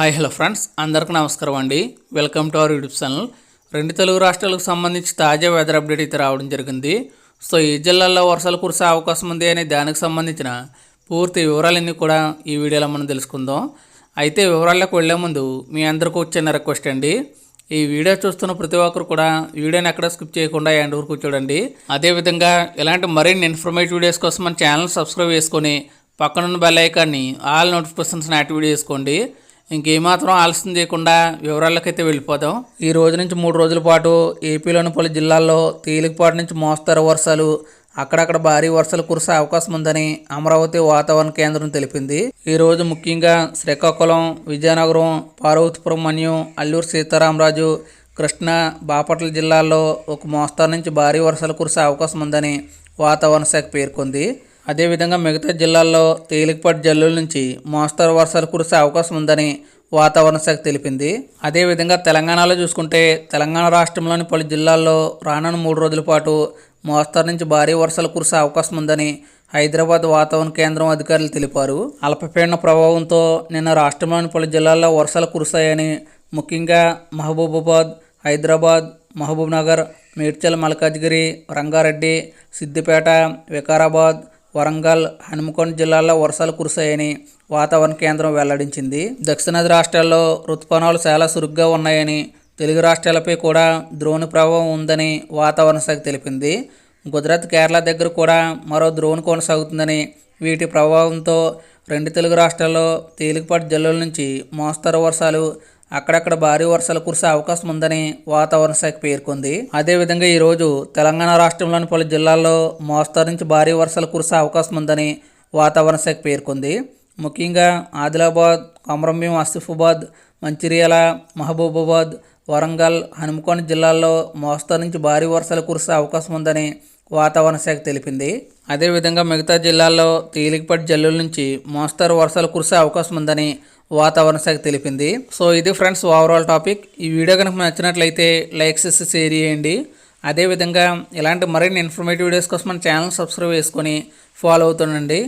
Hi hello friends. అందరికీ నమస్కారం అండి. Welcome to our YouTube channel. రెండు తెలుగు రాష్ట్రాలకు సంబంధించి తాజా వెదర్ అప్డేట్ అయితే రావడం జరిగింది. సో ఈ జిల్లాల్లో వర్షాలు కురిసే అవకాశం ఉంది అనే దానికి సంబంధించిన పూర్తి వివరాలన్నీ కూడా ఈ వీడియోలో మనం తెలుసుకుందాం. అయితే వివరాల్లోకి వెళ్ళే ముందు మీ అందరికీ చిన్న రిక్వెస్ట్ అండి. ఈ వీడియో చూస్తున్న ప్రతి ఒక్కరు కూడా వీడియోని ఎక్కడ స్కిప్ చేయకుండా ఎండ్ వరకు చూడండి. అదేవిధంగా ఇలాంటి మరిన్ని ఇన్ఫర్మేటివ్ వీడియోస్ కోసం మన ఛానల్ సబ్స్క్రైబ్ చేసుకొని పక్కనున్న బెల్ ఐకాన్ని ఆల్ నోటిఫికేషన్స్ యాక్టివేట్ చేసుకోండి. ఇంకేమాత్రం ఆలస్యం చేయకుండా వివరాలకైతే వెళ్ళిపోదాం. ఈ రోజు నుంచి మూడు రోజుల పాటు ఏపీలోని పలు జిల్లాల్లో తేలికపాటి నుంచి మోస్తరు వర్షాలు అక్కడక్కడ భారీ వర్షాలు కురిసే అవకాశం ఉందని అమరావతి వాతావరణ కేంద్రం తెలిపింది. ఈ రోజు ముఖ్యంగా శ్రీకాకుళం విజయనగరం పార్వతీపురం మన్యం అల్లూరు సీతారామరాజు కృష్ణా బాపట్ల జిల్లాల్లో ఒక మోస్తరు నుంచి భారీ వర్షాలు కురిసే అవకాశం ఉందని వాతావరణ శాఖ పేర్కొంది. అదేవిధంగా మిగతా జిల్లాల్లో తేలికపాటి జల్లుల నుంచి మోస్తరు వర్షాలు కురిసే అవకాశం ఉందని వాతావరణ శాఖ తెలిపింది. అదేవిధంగా తెలంగాణలో చూసుకుంటే తెలంగాణ రాష్ట్రంలోని పలు జిల్లాల్లో రానున్న మూడు రోజుల పాటు మోస్తరు నుంచి భారీ వర్షాలు కురిసే అవకాశం ఉందని హైదరాబాద్ వాతావరణ కేంద్రం అధికారులు తెలిపారు. అల్పపీడన ప్రభావంతో నిన్న రాష్ట్రంలోని పలు జిల్లాల్లో వర్షాలు కురిశాయని ముఖ్యంగా మహబూబాబాద్ హైదరాబాద్ మహబూబ్నగర్ మేడ్చల్ మల్కాజ్గిరి రంగారెడ్డి సిద్దిపేట వికారాబాద్ వరంగల్ హనుమకొండ జిల్లాల్లో వర్షాలు కురిశాయని వాతావరణ కేంద్రం వెల్లడించింది. దక్షిణాది రాష్ట్రాల్లో రుతుపవనాలు చాలా సురుగ్గా ఉన్నాయని తెలుగు రాష్ట్రాలపై కూడా ద్రోణి ప్రభావం ఉందని వాతావరణ శాఖ తెలిపింది. గుజరాత్ కేరళ దగ్గర కూడా మరో ద్రోణి కొనసాగుతుందని వీటి ప్రభావంతో రెండు తెలుగు రాష్ట్రాల్లో తేలికపాటి జిల్లాల నుంచి మోస్తరు వర్షాలు అక్కడక్కడ భారీ వర్షాలు కురిసే అవకాశం ఉందని వాతావరణ శాఖ పేర్కొంది. అదేవిధంగా ఈరోజు తెలంగాణ రాష్ట్రంలోని పలు జిల్లాల్లో మోస్తరు నుంచి భారీ వర్షాలు కురిసే అవకాశం ఉందని వాతావరణ శాఖ పేర్కొంది. ముఖ్యంగా ఆదిలాబాద్ కొమరంభీం ఆసిఫాబాద్ మంచిర్యాల మహబూబాబాద్ వరంగల్ హనుమకొండ జిల్లాల్లో మోస్తరు నుంచి భారీ వర్షాలు కురిసే అవకాశం ఉందని వాతావరణ శాఖ తెలిపింది. అదేవిధంగా మిగతా జిల్లాల్లో తేలికపాటి జల్లుల నుంచి మోస్తరు వర్షాలు కురిసే అవకాశం ఉందని వాతావరణ శాఖ తెలిపింది. సో ఇది ఫ్రెండ్స్ ఓవరాల్ టాపిక్ ఈ వీడియో కనుక నచ్చినట్లయితే లైక్స్ చేసి షేర్ చేయండి. అదేవిధంగా ఇలాంటి మరిన్ని ఇన్ఫర్మేటివ్ వీడియోస్ కోసం మన ఛానల్ సబ్స్క్రైబ్ చేసుకొని ఫాలో అవుతుండండి.